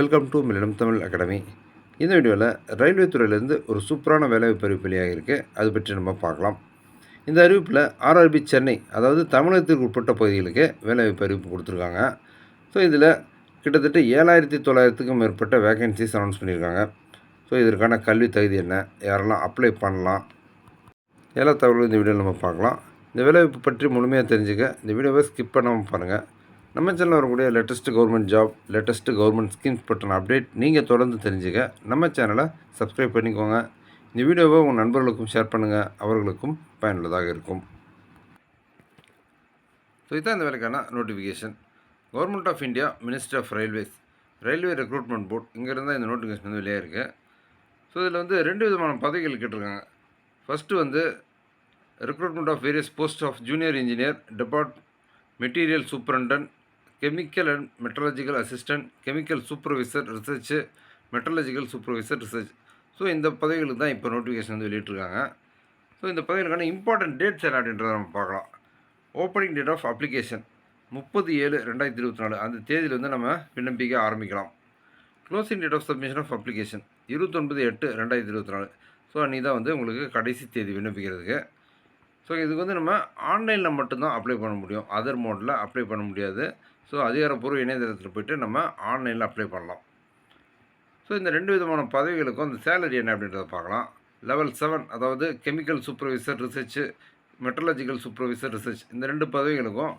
Welcome to மில்லிடம் Tamil academy இந்த வீடியோவில் ரயில்வே துறையிலேருந்து ஒரு சூப்பரான வேலைவாய்ப்பு அறிவிப்பு வெளியாக இருக்குது அது பற்றி நம்ம பார்க்கலாம். இந்த அறிவிப்பில் ஆர்ஆர்பி சென்னை அதாவது தமிழகத்திற்கு உட்பட்ட பகுதிகளுக்கு வேலைவாய்ப்பு அறிவிப்பு கொடுத்துருக்காங்க. ஸோ இதில் கிட்டத்தட்ட ஏழாயிரத்தி தொள்ளாயிரத்துக்கும் மேற்பட்ட வேகன்சிஸ் அனௌன்ஸ் பண்ணியிருக்காங்க. ஸோ இதற்கான கல்வி தகுதி என்ன? யாரெல்லாம் அப்ளை பண்ணலாம்? எல்லா தகவலும் இந்த வீடியோவில் நம்ம பார்க்கலாம். இந்த வேலைவாய்ப்பு பற்றி முழுமையாக தெரிஞ்சுக்க இந்த வீடியோவை ஸ்கிப் பண்ணாமல் பாருங்கள் நம்ம சேனலில் வரக்கூடிய latest government job latest government schemes பற்றின அப்டேட் நீங்கள் தொடர்ந்து தெரிஞ்சுக்க நம்ம சேனலை சப்ஸ்கிரைப் பண்ணிக்கோங்க. இந்த வீடியோவை உங்கள் நண்பர்களுக்கும் ஷேர் பண்ணுங்கள் அவர்களுக்கும் பயனுள்ளதாக இருக்கும். ஸோ இதுதான் இந்த வேலைக்கான notification government of India minister of railways railway recruitment board இங்கேருந்தால் இந்த நோட்டிஃபிகேஷன் வந்து வெளியே இருக்குது ஸோ இதில் வந்து ரெண்டு விதமான பதவிகள் கேட்டிருக்காங்க. ஃபஸ்ட்டு வந்து recruitment of various post of junior engineer depart material superintendent chemical and metallurgical assistant chemical supervisor research metallurgical supervisor research. So இந்த பதவிகளுக்கு தான் இப்போ நோட்டிஃபிகேஷன் வந்து வெளியிட்ருக்காங்க ஸோ இந்த பதவிகளுக்கான இம்பார்ட்டன்ட் டேட்ஸ் என்ன அப்படின்றத நம்ம பார்க்கலாம். ஓப்பனிங் டேட் ஆஃப் அப்ளிகேஷன் முப்பது ஏழு ரெண்டாயிரத்தி இருபத்தி நாலு. அந்த தேதியில் வந்து நம்ம விண்ணப்பிக்க ஆரம்பிக்கலாம். Closing date of submission of application இருபத்தொன்பது எட்டு ரெண்டாயிரத்தி இருபத்தி நாலு. ஸோ அன்றைக்கி தான் வந்து உங்களுக்கு கடைசி தேதி விண்ணப்பிக்கிறதுக்கு. ஸோ இதுக்கு வந்து நம்ம ஆன்லைனில் மட்டும்தான் அப்ளை பண்ண முடியும். அதர் மோடில் அப்ளை பண்ண முடியாது. ஸோ அதிகாரப்பூர்வ இணையதளத்தில் போய்ட்டு நம்ம ஆன்லைனில் அப்ளை பண்ணலாம். ஸோ இந்த ரெண்டு விதமான பதவிகளுக்கும் அந்த சேலரி என்ன அப்படின்றத பார்க்கலாம். லெவல் செவன் அதாவது chemical supervisor research metallurgical supervisor research இந்த ரெண்டு பதவிகளுக்கும்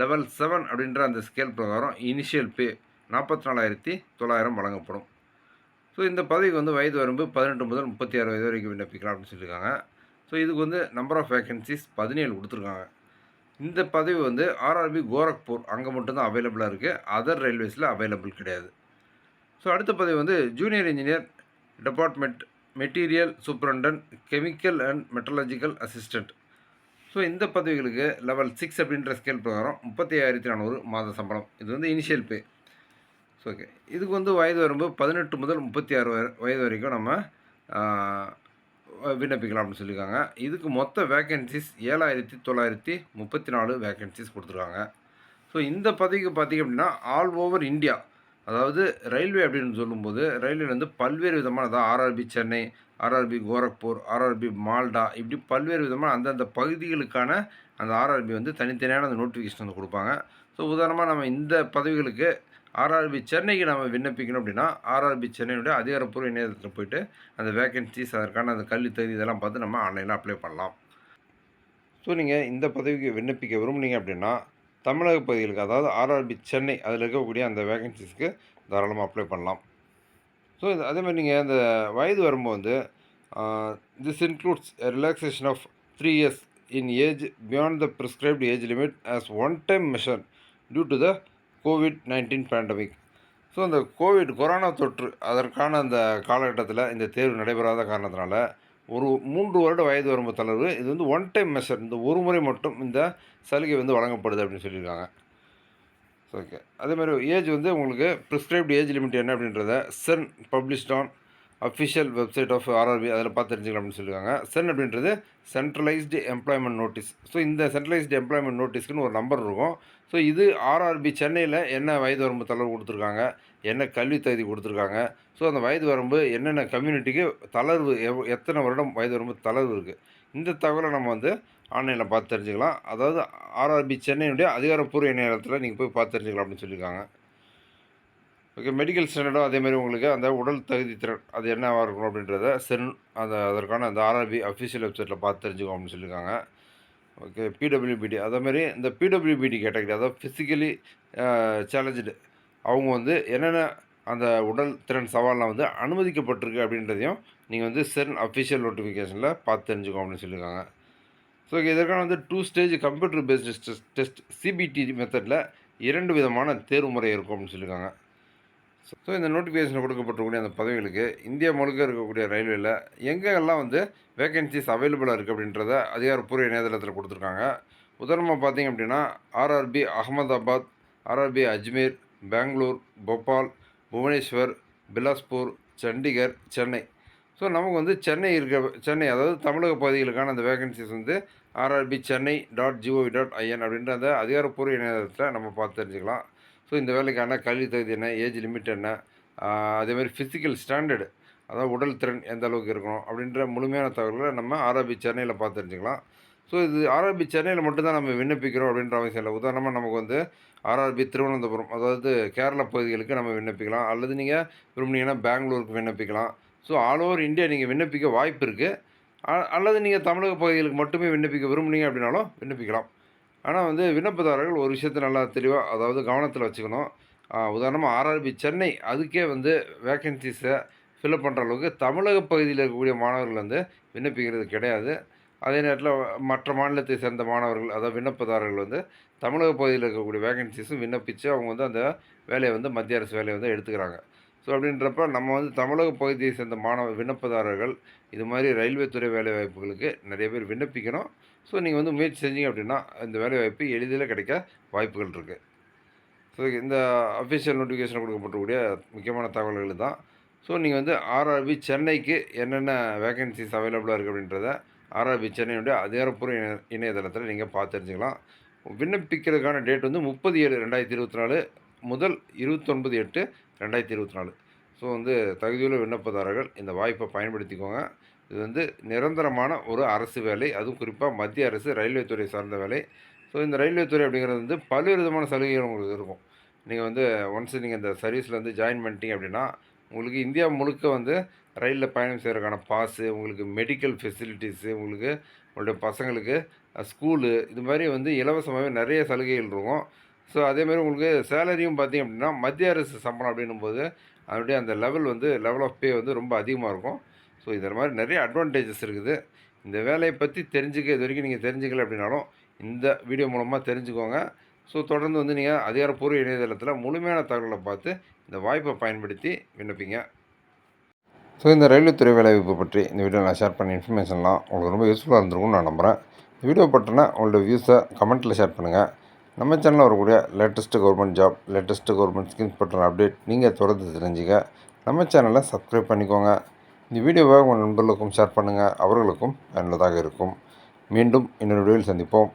லெவல் செவன் அப்படின்ற அந்த ஸ்கேல் பிரகாரம் இனிஷியல் பே நாற்பத்தி நாலாயிரத்தி தொள்ளாயிரம் வழங்கப்படும். ஸோ இந்த பதவிக்கு வந்து வயது வரம்பு பதினெட்டு முதல் முப்பத்தி ஆறு வயது வரைக்கும் விண்ணப்பிக்கலாம் அப்படின்னு சொல்லியிருக்காங்க. ஸோ இதுக்கு வந்து நம்பர் ஆஃப் வேகன்சிஸ் பதினேழு கொடுத்துருக்காங்க. இந்த பதவி வந்து ஆர்ஆர்பி கோரக்பூர் அங்கே மட்டும்தான் அவைலபிளாக இருக்குது அதர் ரயில்வேஸில் அவைலபிள் கிடையாது. ஸோ அடுத்த பதவி வந்து junior engineer department material superintendent chemical and metallurgical assistant so இந்த பதவிகளுக்கு லெவல் சிக்ஸ் அப்படின்ற ஸ்கேல் பிரகாரம் முப்பத்தி ஆயிரத்தி நானூறு மாத சம்பளம். இது வந்து இனிஷியல் பே ஸோ ஓகே இதுக்கு வந்து வயது வரம்பு பதினெட்டு முதல் முப்பத்தி ஆறு வயது வரைக்கும் நம்ம விண்ணப்பிக்கலாம் அப்படின்னு சொல்லியிருக்காங்க. இதுக்கு மொத்த வேக்கன்சிஸ் ஏழாயிரத்தி தொள்ளாயிரத்தி முப்பத்தி நாலு வேக்கன்சிஸ் கொடுத்துருக்காங்க. ஸோ இந்த பதவிக்கு பார்த்திங்க அப்படின்னா ஆல் ஓவர் இந்தியா அதாவது ரயில்வே அப்படின்னு சொல்லும்போது ரயில்வே வந்து பல்வேறு விதமான அதாவது RRB Chennai RRB Gorakhpur RRB Malda இப்படி பல்வேறு விதமான அந்தந்த பகுதிகளுக்கான அந்த ஆர்ஆர்பி வந்து தனித்தனியான அந்த நோட்டிஃபிகேஷன் வந்து கொடுப்பாங்க. ஸோ உதாரணமாக நம்ம இந்த பதவிகளுக்கு ஆர்ஆர்பி சென்னைக்கு நம்ம விண்ணப்பிக்கணும் அப்படின்னா ஆர்ஆர்பி சென்னையுடைய அதிகாரப்பூர்வ இணையதளத்தில் போயிட்டு அந்த வேகன்சிஸ் அதற்கான அந்த கல்வி தகுதி இதெல்லாம் பார்த்து நம்ம ஆன்லைனில் அப்ளை பண்ணலாம். ஸோ நீங்கள் இந்த பதவிக்கு விண்ணப்பிக்க விரும்புனீங்க அப்படின்னா தமிழக பகுதிகளுக்கு அதாவது ஆர்ஆர்பி சென்னை அதில் இருக்கக்கூடிய அந்த வேகன்சிஸ்க்கு தாராளமாக அப்ளை பண்ணலாம். ஸோ இது அதே மாதிரி நீங்கள் அந்த வயது வரும்போது this includes relaxation of three years in age beyond the prescribed age limit as one time measure due to the COVID nineteen pandemic so அந்த கோவிட் கொரோனா தொற்று அதற்கான அந்த காலகட்டத்தில் இந்த தேர்வு நடைபெறாத காரணத்தினால ஒரு மூன்று வருட வயது வரம்பு தளர்வு இது வந்து ஒன் டைம் மெஷர் இந்த ஒரு முறை மட்டும் இந்த சலுகை வந்து வழங்கப்படுது அப்படின்னு சொல்லியிருக்காங்க. ஓகே அதேமாதிரி ஏஜ் வந்து உங்களுக்கு ப்ரிஸ்கிரைப்டு ஏஜ் லிமிட் என்ன அப்படின்றத CEN published on official website of RRB அதில் பார்த்து தெரிஞ்சுக்கலாம் அப்படின்னு சொல்லியிருக்காங்க சென் அப்படின்றது சென்ட்ரலைஸ்டு எம்ப்ளாய்மெண்ட் நோட்டீஸ் ஸோ இந்த சென்ட்ரலைஸ்டு எம்ப்ளாய்மெண்ட் நோட்டீஸ்க்குன்னு ஒரு நம்பர் இருக்கும். ஸோ இது ஆர்ஆர்பி சென்னையில் என்ன வயது வரம்பு தளர்வு கொடுத்துருக்காங்க என்ன கல்வி தகுதி கொடுத்துருக்காங்க. ஸோ அந்த வயது வரம்பு என்னென்ன கம்யூனிட்டிக்கு தளர்வு எவ் எத்தனை வருடம் வயது வரம்பு தளர்வு இருக்குது இந்த தகவலை நம்ம வந்து ஆன்லைனில் பார்த்து தெரிஞ்சுக்கலாம். அதாவது ஆர்ஆர்பி சென்னையினுடைய அதிகாரப்பூர்வ இணையத்தில் நீங்கள் போய் பார்த்து தெரிஞ்சுக்கலாம் அப்படின்னு சொல்லியிருக்காங்க ஓகே மெடிக்கல் ஸ்டாண்டர்டும் அதேமாதிரி உங்களுக்கு அந்த உடல் தகுதி திறன் அது என்னவாக இருக்கணும் அப்படின்றத சென் அந்த அதற்கான அந்த ஆர்ஆர்பி அஃபிஷியல் வெப்சைட்டில் பார்த்து தெரிஞ்சுக்கோ அப்படின்னு சொல்லியிருக்காங்க. ஓகே பிடபிள்யூபிடி அதேமாதிரி இந்த பிடபிள்யூபிடி கேட்டகரி அதாவது ஃபிசிக்கலி சேலஞ்சு அவங்க வந்து என்னென்ன அந்த உடல் திறன் சவாலெலாம் வந்து அனுமதிக்கப்பட்டிருக்கு அப்படின்றதையும் நீங்கள் வந்து சென் அஃபிஷியல் நோட்டிஃபிகேஷனில் பார்த்து தெரிஞ்சுக்கோ அப்படின்னு சொல்லியிருக்காங்க. ஸோ இதற்கான வந்து two stage computer based test CBT மெத்தடில் இரண்டு விதமான தேர்வு முறை இருக்கும் அப்படின்னு சொல்லியிருக்காங்க. ஸோ இந்த நோட்டிஃபிகேஷனில் கொடுக்கப்பட்டிருக்கூடிய அந்த பதவிகளுக்கு இந்தியா முழுக்க இருக்கக்கூடிய ரயில்வேயில் எங்கெல்லாம் வந்து வேகன்சிஸ் அவைலபிளாக இருக்குது அப்படின்றத அதிகாரப்பூர்வ இணையதளத்தில் கொடுத்துருக்காங்க. உதாரணமாக பார்த்திங்க அப்படின்னா RRB Ahmedabad RRB Ajmer Bangalore Bhopal Bhubaneswar Bilaspur Chandigarh Chennai. So நமக்கு வந்து சென்னை இருக்க சென்னை அதாவது தமிழக பகுதிகளுக்கான அந்த வேகன்சிஸ் வந்து RRB Chennai dot gov dot in அப்படின்ற அந்த அதிகாரப்பூர்வ இணையதளத்தில் நம்ம பார்த்து தெரிஞ்சுக்கலாம். ஸோ இந்த வேலைக்கான கல்வி தகுதி என்ன? ஏஜ் லிமிட் என்ன? அதேமாதிரி ஃபிசிக்கல் ஸ்டாண்டர்டு அதாவது உடல் திறன் எந்த அளவுக்கு இருக்கணும்? அப்படின்ற முழுமையான தகவல்களை நம்ம ஆர்ஆர்பி சென்னையில் பார்த்து தெரிஞ்சுக்கலாம். ஸோ இது ஆர்ஆர்பி சென்னையில் மட்டும்தான் நம்ம விண்ணப்பிக்கிறோம் அப்படின்ற அவசியம் இல்லை. உதாரணமாக நமக்கு வந்து ஆர்ஆர்பி திருவனந்தபுரம் அதாவது கேரளா பகுதிகளுக்கு நம்ம விண்ணப்பிக்கலாம். அல்லது நீங்கள் விரும்புனீங்கன்னா பெங்களூருக்கு விண்ணப்பிக்கலாம். ஸோ ஆல் ஓவர் இந்தியா நீங்கள் விண்ணப்பிக்க வாய்ப்பு இருக்குது அல்லது நீங்கள் தமிழக பகுதிகளுக்கு மட்டுமே விண்ணப்பிக்க விரும்புனீங்க அப்படின்னாலும் விண்ணப்பிக்கலாம். ஆனால் வந்து விண்ணப்பதாரர்கள் ஒரு விஷயத்த நல்லா தெளிவாக அதாவது கவனத்தில் வச்சுக்கணும். உதாரணமாக ஆர்ஆர்பி சென்னை அதுக்கே வந்து வேக்கன்சிஸை ஃபில்அப் பண்ணுற அளவுக்கு தமிழக பகுதியில் இருக்கக்கூடிய மாணவர்கள் வந்து விண்ணப்பிக்கிறது கிடையாது. அதே நேரத்தில் மற்ற மாநிலத்தை சேர்ந்த மாணவர்கள் அதாவது விண்ணப்பதாரர்கள் வந்து தமிழக பகுதியில் இருக்கக்கூடிய வேகன்சிஸும் விண்ணப்பித்து அவங்க வந்து அந்த வேலையை வந்து மத்திய அரசு வேலையை வந்து எடுத்துக்கிறாங்க. ஸோ அப்படின்றப்ப நம்ம வந்து தமிழக பகுதியை சேர்ந்த மாணவ விண்ணப்பதாரர்கள் இது மாதிரி ரயில்வே துறை வேலை வாய்ப்புகளுக்கு நிறைய பேர் விண்ணப்பிக்கணும். ஸோ நீங்கள் வந்து முயற்சி செஞ்சீங்க அப்படின்னா இந்த வேலை வாய்ப்பு எளிதில் கிடைக்க வாய்ப்புகள் இருக்குது ஸோ இந்த அஃபிஷியல் நோட்டிஃபிகேஷன் கொடுக்கப்பட்டக்கூடிய முக்கியமான தகவல்கள் தான். ஸோ நீங்கள் வந்து ஆர்ஆர்பி சென்னைக்கு என்னென்ன வேகன்சிஸ் அவைலபிளாக இருக்குது அப்படின்றத ஆர்ஆர்பி சென்னையுடைய அதிகாரப்பூர்வ இணைய இணையதளத்தில் நீங்கள் பார்த்து தெரிஞ்சுக்கலாம். விண்ணப்பிக்கிறதுக்கான டேட் வந்து முப்பது ஏழு ரெண்டாயிரத்தி இருபத்தி நாலு முதல் இருபத்தொன்பது எட்டு ரெண்டாயிரத்தி இருபத்தி நாலு. ஸோ வந்து தகுதியுள்ள விண்ணப்பதாரர்கள் இந்த வாய்ப்பை பயன்படுத்திக்கோங்க. இது வந்து நிரந்தரமான ஒரு அரசு வேலை. அதுவும் குறிப்பாக மத்திய அரசு ரயில்வே துறை சார்ந்த வேலை. ஸோ இந்த ரயில்வே துறை அப்படிங்கிறது வந்து பல்வேறு விதமான சலுகைகள் உங்களுக்கு இருக்கும். நீங்கள் வந்து ஒன்ஸ் நீங்கள் இந்த சர்வீஸில் வந்து ஜாயின் பண்ணிட்டீங்க அப்படின்னா உங்களுக்கு இந்தியா முழுக்க வந்து ரயிலில் பயணம் செய்கிறதுக்கான பாஸு உங்களுக்கு மெடிக்கல் ஃபெசிலிட்டிஸு உங்களுக்கு உங்களுடைய பசங்களுக்கு ஸ்கூலு இது மாதிரி வந்து இலவசமாகவே நிறைய சலுகைகள் இருக்கும். ஸோ அதேமாதிரி உங்களுக்கு சேலரியும் பார்த்திங்க அப்படின்னா மத்திய அரசு சம்பளம் அப்படின்னும் போது அதனுடைய அந்த லெவல் வந்து லெவல் ஆஃப் பே வந்து ரொம்ப அதிகமாக இருக்கும். ஸோ இதில் மாதிரி நிறைய அட்வான்டேஜஸ் இருக்குது. இந்த வேலையை பற்றி தெரிஞ்சுக்க இது வரைக்கும் நீங்கள் தெரிஞ்சுக்கல அப்படின்னாலும் இந்த வீடியோ மூலமாக தெரிஞ்சுக்கோங்க. ஸோ தொடர்ந்து வந்து நீங்கள் அதிகாரப்பூர்வ இணையதளத்தில் முழுமையான தகவலை பார்த்து இந்த வாய்ப்பை பயன்படுத்தி விண்ணப்பிங்க. ஸோ இந்த ரயில்வே துறை வேலைவாய்ப்பு பற்றி இந்த வீடியோ நான் ஷேர் பண்ண இன்ஃபர்மேஷன்லாம் உங்களுக்கு ரொம்ப யூஸ்ஃபுல்லாக இருந்திருக்கும்னு நான் நம்புகிறேன் இந்த வீடியோ பற்றினா உங்களோட வியூஸை கமெண்ட்டில் ஷேர் பண்ணுங்கள் நம்ம சேனலில் வரக்கூடிய latest government job latest government schemes பற்றின அப்டேட் நீங்கள் தொடர்ந்து தெரிஞ்சுக்க. நம்ம சேனலை சப்ஸ்கிரைப் பண்ணிக்கோங்க. இந்த வீடியோவை உங்கள் நண்பர்களுக்கும் ஷேர் பண்ணுங்கள் அவர்களுக்கும் பயனுள்ளதாக இருக்கும். மீண்டும் இன்னொரு வீடியோவில் சந்திப்போம்.